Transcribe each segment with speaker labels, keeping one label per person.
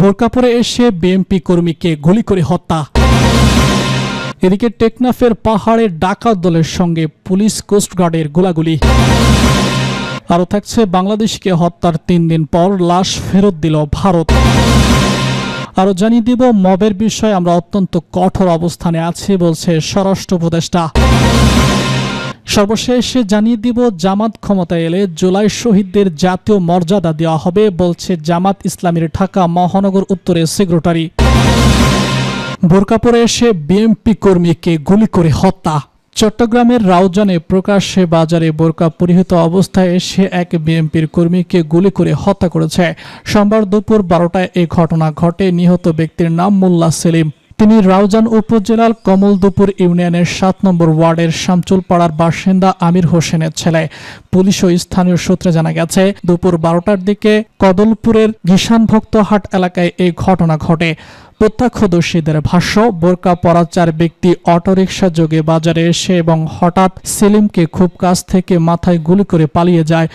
Speaker 1: বোরকা পরে এসে বিএমপি কর্মীকে গুলি করে হত্যা। এদিকে টেকনাফের পাহাড়ে ডাকাত দলের সঙ্গে পুলিশ কোস্টগার্ডের গোলাগুলি। আরও থাকছে বাংলাদেশকে হত্যার তিন দিন পর লাশ ফেরত দিল ভারত। আরও জানিয়ে দিব, মবের বিষয়ে আমরা অত্যন্ত কঠোর অবস্থানে আছি বলছে স্বরাষ্ট্র উপদেষ্টা। সর্বশেষ জানিয়ে দিব, জামাত ক্ষমতায় এলে জুলাই শহীদদের জাতীয় মর্যাদা দেওয়া হবে, বলছে জামাত ইসলামীর ঢাকা মহানগর উত্তরের সেক্রেটারি। বোরকাপুরে এসে বিএমপি কর্মীকে গুলি করে হত্যা। চট্টগ্রামের রাউজানে প্রকাশ্যে বাজারে বোরকা পরিহিত অবস্থায় এসে এক বিএমপির কর্মীকে গুলি করে হত্যা করেছে। সোমবার দুপুর বারোটায় এই ঘটনা ঘটে। নিহত ব্যক্তির নাম মোল্লা সেলিম। তিনি রাউজান উপজেলার কমলদুপুর ইউনিয়নের সাত নম্বর ওয়ার্ডের শামচুলপাড়ার বাসিন্দা আমির হোসেনের ছেলে। পুলিশ ও স্থানীয় সূত্রে জানা গেছে, দুপুর বারোটার দিকে কদলপুরের ঘিষানভক্তহাট এলাকায় এই ঘটনা ঘটে। প্রত্যক্ষদর্শীদের ভাষ্য, বোরকা পরা চার ব্যক্তি অটোরিকশা যোগে বাজারে এসে এবং হঠাৎ সেলিমকে খুব কাছ থেকে মাথায় গুলি করে পালিয়ে যায়।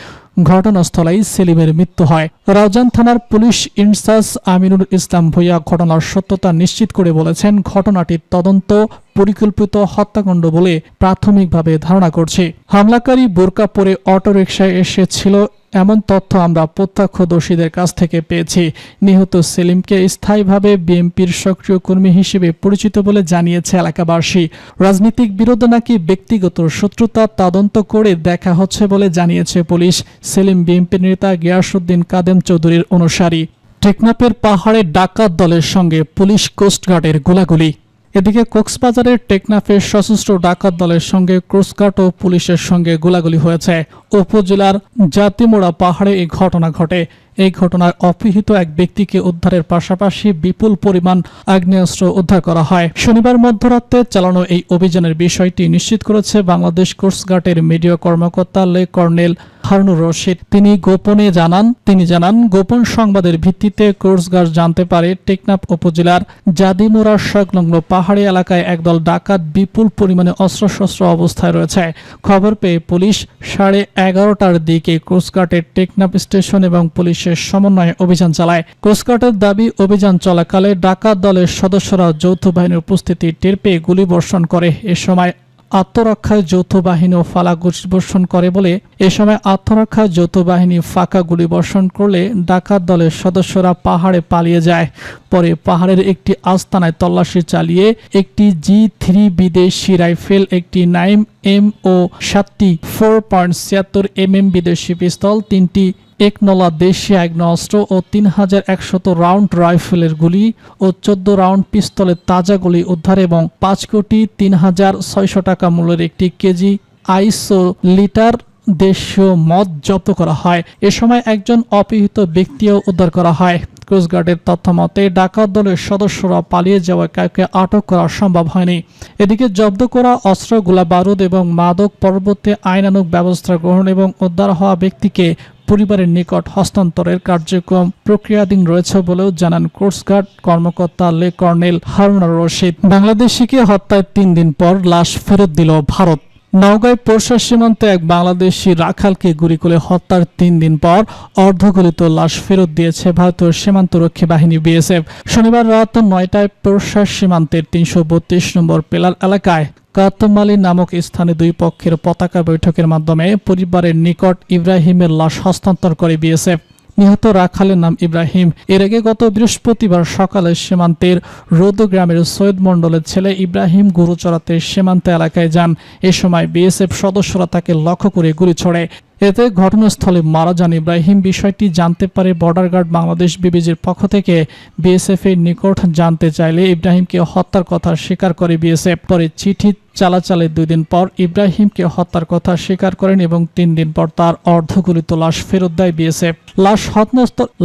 Speaker 1: ঘটনাস্থলেই সেলিমের মৃত্যু হয়। রাউজান থানার পুলিশ ইনচার্জ আমিনুল ইসলাম ভুইয়া ঘটনার সত্যতা নিশ্চিত করে বলেছেন, ঘটনাটির তদন্ত পরিকল্পিত হত্যাকাণ্ড বলে প্রাথমিকভাবে ধারণা করছে। হামলাকারী বোরকা পরে অটোরিকশায় এসেছিল এমন তথ্য আমরা প্রত্যক্ষদর্শীদের কাছ থেকে পেয়েছি। নিহত সেলিমকে স্থায়ীভাবে বিএনপির সক্রিয় কর্মী হিসেবে পরিচিত বলে জানিয়েছে এলাকাবাসী। রাজনৈতিক বিরোধ নাকি ব্যক্তিগত শত্রুতা তদন্ত করে দেখা হচ্ছে বলে জানিয়েছে পুলিশ। সেলিম বিএনপির নেতা গিয়াসুদ্দিন কাদেম চৌধুরীর অনুসারী। টেকনাপের পাহাড়ে ডাকাত দলের সঙ্গে পুলিশ কোস্টগার্ডের গোলাগুলি। এদিকে কক্সবাজারের টেকনাফে সশস্ত্র ডাকাত দলের সঙ্গে কোস্টগার্ড ও পুলিশের সঙ্গে গোলাগুলি হয়েছে। উপজেলার জাতিমোড়া পাহাড়ে এই ঘটনা ঘটে। এই ঘটনায় অপহৃত এক ব্যক্তিকে উদ্ধারের পাশাপাশি বিপুল পরিমাণ আগ্নেয়াস্ত্র উদ্ধার করা হয়। শনিবার মধ্যরাতে চালানো এই অভিযানের বিষয়টি নিশ্চিত করেছে বাংলাদেশ কোস্টগার্ডের মিডিয়া কর্মকর্তা লে কর্নেল হারুনুর রশিদ। তিনি গোপনে জানান, তিনি জানান, গোপন সংবাদের ভিত্তিতে কোর্সগার্ড জানতে পারে টেকনাফ উপজেলার জাদিমোড়া সংলগ্ন পাহাড়ি এলাকায় একদল ডাকাত বিপুল পরিমাণে অস্ত্রশস্ত্র অবস্থায় রয়েছে। খবর পেয়ে পুলিশ সাড়ে এগারোটার দিকে কোস্টগার্ডের টেকনাফ স্টেশন এবং পুলিশের সমন্বয়ে অভিযান চালায়। কোস্টগার্ডের দাবি, অভিযান চলাকালে ডাকাত দলের সদস্যরা যৌথ বাহিনীর উপস্থিতি টের পেয়ে গুলিবর্ষণ করে। এ সময় আত্মরক্ষায় যৌথ বাহিনীও ফালা বর্ষণ করে বলে এ সময় আত্মরক্ষায় যৌথ বাহিনী ফাঁকা গুলি বর্ষণ করলে ডাকাত দলের সদস্যরা পাহাড়ে পালিয়ে যায়। পরে পাহাড়ের একটি আস্তানায় তল্লাশি চালিয়ে একটি জি থ্রি বিদেশি রাইফেল, একটি নাইম এম ও সাতটি ফোর পয়েন্ট ছিয়াত্তর এম এম বিদেশি পিস্তল, তিনটি এক নলা দেশি আগ্নেয়াস্ত্র ও তিন হাজার একশত রাউন্ড রাইফেলের গুলি ও চোদ্দ রাউন্ড পিস্তলের তাজা গুলি উদ্ধার এবং পাঁচ কোটি তিন হাজার ছয়শো টাকা মূল্যের একটি কেজি আইসো লিটার দেশীয় মদ জব্দ করা হয়। এ সময় একজন অপহৃত ব্যক্তিও উদ্ধার করা হয়। কোস্টগার্ডের তথ্য মতে ডাকাত দলের সদস্যরা পালিয়ে যাওয়া কাউকে আটক করা সম্ভব হয়নি। এদিকে জব্দ করা অস্ত্র, গোলা বারুদ এবং মাদক পরবর্তী আইনানুগ ব্যবস্থা গ্রহণ এবং উদ্ধার হওয়া ব্যক্তিকে পরিবারের নিকট হস্তান্তরের কার্যক্রম প্রক্রিয়াধীন রয়েছে বলেও জানান কোস্টগার্ড কর্মকর্তা লে কর্নেল হারুনার রশিদ। বাংলাদেশিকে হত্যায় তিন দিন পর লাশ ফেরত দিল ভারত। নওগাঁয় পোরশা সীমান্তে এক বাংলাদেশি রাখালকে গুলি করে হত্যার তিন দিন পর অর্ধগলিত লাশ ফেরত দিয়েছে ভারতীয় সীমান্তরক্ষী বাহিনী বিএসএফ। শনিবার রাত নয়টায় পোরশা সীমান্তের তিনশো বত্রিশ নম্বর পেলার এলাকায় কাতমালি নামক স্থানে দুই পক্ষের পতাকা বৈঠকের মাধ্যমে পরিবারের নিকট ইব্রাহিমের লাশ হস্তান্তর করে বিএসএফ। নিহত রাখালের নাম ইব্রাহিম। এর আগে গত বৃহস্পতিবার সকালে সীমান্তের রোদ গ্রামের সৈয়দ মণ্ডলের ছেলে ইব্রাহিম গরু চড়াতে সীমান্ত এলাকায় যান। এ সময় বিএসএফ সদস্যরা তাকে লক্ষ্য করে গুলি ছড়ে এতে ঘটনাস্থলে মারা যান ইব্রাহিম। বিষয়টি জানতে পারে বর্ডার গার্ড বাংলাদেশ বিবিজির পক্ষ থেকে। বিএসএফ এর নিকট জানতে চাইলে ইব্রাহিমকে হত্যার কথা স্বীকার করে বিএসএফ। পরে চিঠি চালাচালে দুই দিন পর ইব্রাহিমকে হত্যার কথা স্বীকার করেন এবং তিন দিন পর তার অর্ধগলিত লাশ ফেরত দেয় বিএসএফ। লাশ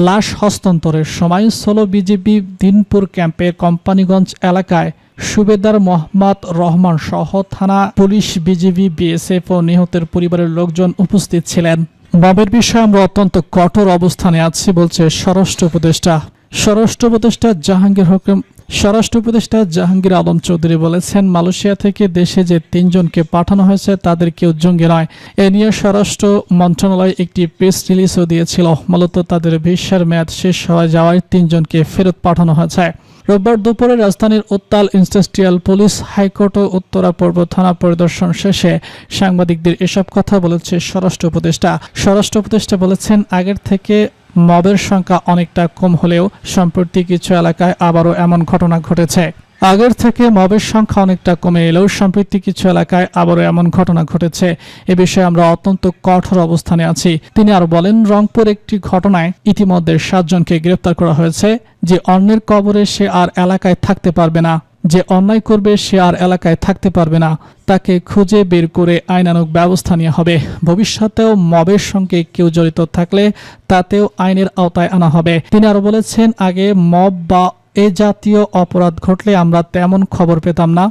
Speaker 1: লাশ হস্তান্তরের সময় ষোলো বিজেপি দিনপুর ক্যাম্পের কোম্পানিগঞ্জ এলাকায় সুবেদার মোহাম্মদ রহমান সহ থানা পুলিশ বিজিবি, বিএসএফ ও নিহতের পরিবারের লোকজন উপস্থিত ছিলেন। বাবের বিষয়ে আমরা অত্যন্ত কঠোর অবস্থানে আছি, বলছে স্বরাষ্ট্র উপদেষ্টা। স্বরাষ্ট্র উপদেষ্টা জাহাঙ্গীর হোসেন স্বরাষ্ট্র উপদেষ্টা জাহাঙ্গীর আলম চৌধুরী বলেছেন, মালয়েশিয়া থেকে দেশে যে তিনজনকে পাঠানো হয়েছে, তাদের কেউ জঙ্গি নয়। এ নিয়ে স্বরাষ্ট্র মন্ত্রণালয় একটি প্রেস রিলিজও দিয়েছিল। মূলত তাদের ভিসার মেয়াদ শেষ হয়ে যাওয়ায় তিনজনকে ফেরত পাঠানো হয়েছে। রোববার দুপুরে রাজধানীর উত্তাল ইন্ডাস্ট্রিয়াল পুলিশ হাইকোর্ট ও উত্তরা পূর্ব থানা পরিদর্শন শেষে সাংবাদিকদের এসব কথা বলেছে স্বরাষ্ট্র উপদেষ্টা। স্বরাষ্ট্র উপদেষ্টা বলেছেন, আগের থেকে মবের সংখ্যা অনেকটা কম হলেও সম্প্রতি কিছু এলাকায় আবারও এমন ঘটনা ঘটেছে। আগের থেকে মবের সংখ্যা অনেকটা কমে এলেও সম্প্রতি কিছু এলাকায় আবারও এমন ঘটনা ঘটেছে। এ বিষয়ে আমরা অত্যন্ত কঠোর অবস্থানে আছি। তিনি আর বলেন, রংপুর একটি ঘটনায় ইতিমধ্যে সাতজনকে গ্রেপ্তার করা হয়েছে। যে অন্যের কবরে সে আর এলাকায় থাকতে পারবে না। যে অন্যায় করবে সে আর এলাকায় থাকতে পারবে না। তাকে খুঁজে বের করে আইনানুগ ব্যবস্থা নেওয়া হবে। ভবিষ্যতেও মবের সঙ্গে কেউ জড়িত থাকলে তাতেও আইনের আওতায় আনা হবে। তিনি আরও বলেছেন, আগে মব বা এ জাতীয় অপরাধ ঘটলে আমরা তেমন খবর পেতাম না।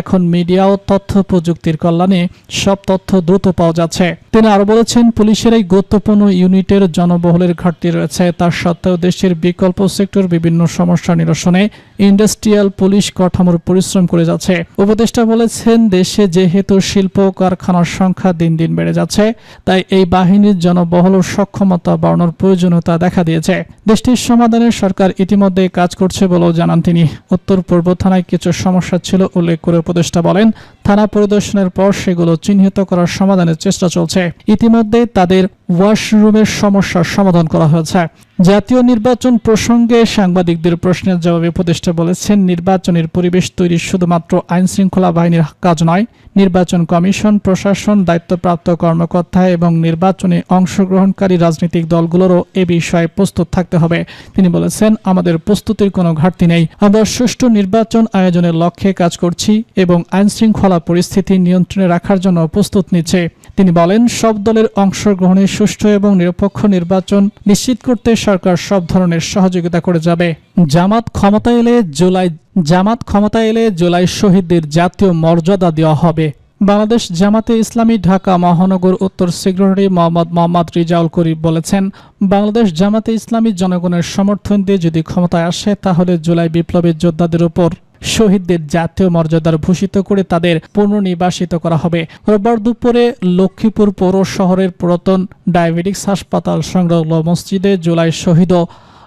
Speaker 1: এখন মিডিয়া ও তথ্য প্রযুক্তির কল্যাণে সব তথ্য দ্রুত পাওয়া যাচ্ছে। তিনি আরও বলেছেন, পুলিশের এই গুরুত্বপূর্ণ ইউনিটের জনবহুলের ঘাটতি রয়েছে। তার সত্ত্বেও দেশের বিকল্প সেক্টর বিভিন্ন সমস্যা নিরসনে ইন্ডাস্ট্রিয়াল পুলিশ কাঠামোর পরিশ্রম করে যাচ্ছে। উপদেষ্টা বলেছেন, দেশে যেহেতু শিল্প কারখানার সংখ্যা দিন দিন বেড়ে যাচ্ছে, তাই এই বাহিনীর জনবহল সক্ষমতা বাড়ানোর প্রয়োজনীয়তা দেখা দিয়েছে। দেশটির সমাধানে সরকার ইতিমধ্যে কাজ করছে বলেও জানান তিনি। উত্তর পূর্ব থানায় কিছু সমস্যা ছিল উল্লেখ করে উপদেষ্টা বলেন থানা পরিদর্শনের পর সেগুলো চিহ্নিত করার সমাধানের চেষ্টা চলছে। ইতিমধ্যে তাদের ওয়াশরুমের সমস্যার সমাধান করা হয়েছে। জাতীয় নির্বাচন প্রসঙ্গে সাংবাদিকদের প্রশ্নের জবাবে উপদেষ্টা বলেছেন, নির্বাচনের পরিবেশ তৈরি শুধুমাত্র আইন শৃঙ্খলা বাহিনীর কাজ নয়, নির্বাচন কমিশন, প্রশাসন, দায়িত্বপ্রাপ্ত কর্মকর্তা এবং নির্বাচনে অংশগ্রহণকারী রাজনৈতিক দলগুলোরও এ বিষয়ে প্রস্তুত থাকতে হবে। তিনি বলেছেন, আমাদের প্রস্তুতির কোনো ঘাটতি নেই। আমরা সুষ্ঠু নির্বাচন আয়োজনের লক্ষ্যে কাজ করছি এবং আইন শৃঙ্খলা পরিস্থিতি নিয়ন্ত্রণে রাখার জন্য প্রস্তুত নিচ্ছে। তিনি বলেন, সব দলের অংশগ্রহণে সুষ্ঠু এবং নিরপেক্ষ নির্বাচন নিশ্চিত করতে সরকার সব ধরনের সহযোগিতা করে যাবে। জামাত ক্ষমতা এলে জুলাই, জামাত ক্ষমতা এলে জুলাই শহীদদের জাতীয় মর্যাদা দেওয়া হবে। বাংলাদেশ জামাতে ইসলামী ঢাকা মহানগর উত্তর সেক্রেটারি মোহাম্মদ মোহাম্মদ রিজাউল করিম বলেছেন, বাংলাদেশ জামাতে ইসলামী জনগণের সমর্থন দিয়ে যদি ক্ষমতায় আসে, তাহলে জুলাই বিপ্লবের যোদ্ধাদের উপর শহীদদের জাতীয় মর্যাদার ভূষিত করে তাদের পুনর্নিবাসিত করা হবে। রোববার দুপুরে লক্ষ্মীপুর পৌর শহরের পুরাতন ডায়াবেটিক্স হাসপাতাল সংলগ্ন মসজিদে জুলাই শহীদ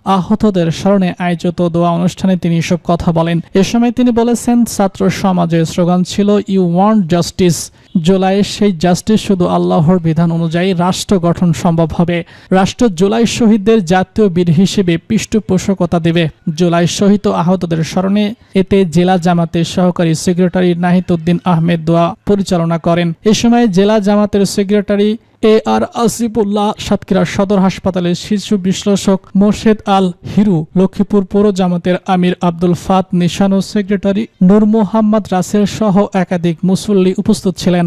Speaker 1: আহতদের স্মরণে আয়োজিত দোয়া অনুষ্ঠানে তিনি এসব কথা বলেন। এ সময় তিনি বলেছেন, ছাত্র সমাজের স্লোগান ছিল ইউ ওয়ান্ট জাস্টিস জুলাইয়ের সেই জাস্টিস শুধু আল্লাহর বিধান অনুযায়ী রাষ্ট্র গঠন সম্ভব হবে। রাষ্ট্র জুলাই শহীদদের জাতীয় বীর হিসেবে পৃষ্ঠপোষকতা দেবে। জুলাই শহীদ আহতদের স্মরণে এতে জেলা জামাতের সহকারী সেক্রেটারি নাহিদ উদ্দিন আহমেদ দোয়া পরিচালনা করেন। এ সময় জেলা জামাতের সেক্রেটারি এ আর আসিফুল্লাহ সাতক্ষীরা সদর হাসপাতালে শিশু বিশ্লেষক মোর্শেদ আল হিরু, লক্ষ্মীপুর পৌর জামাতের আমির আব্দুল ফাত নিশান ও সেক্রেটারি নূর মোহাম্মদ রাসেল সহ একাধিক মুসল্লি উপস্থিত ছিলেন।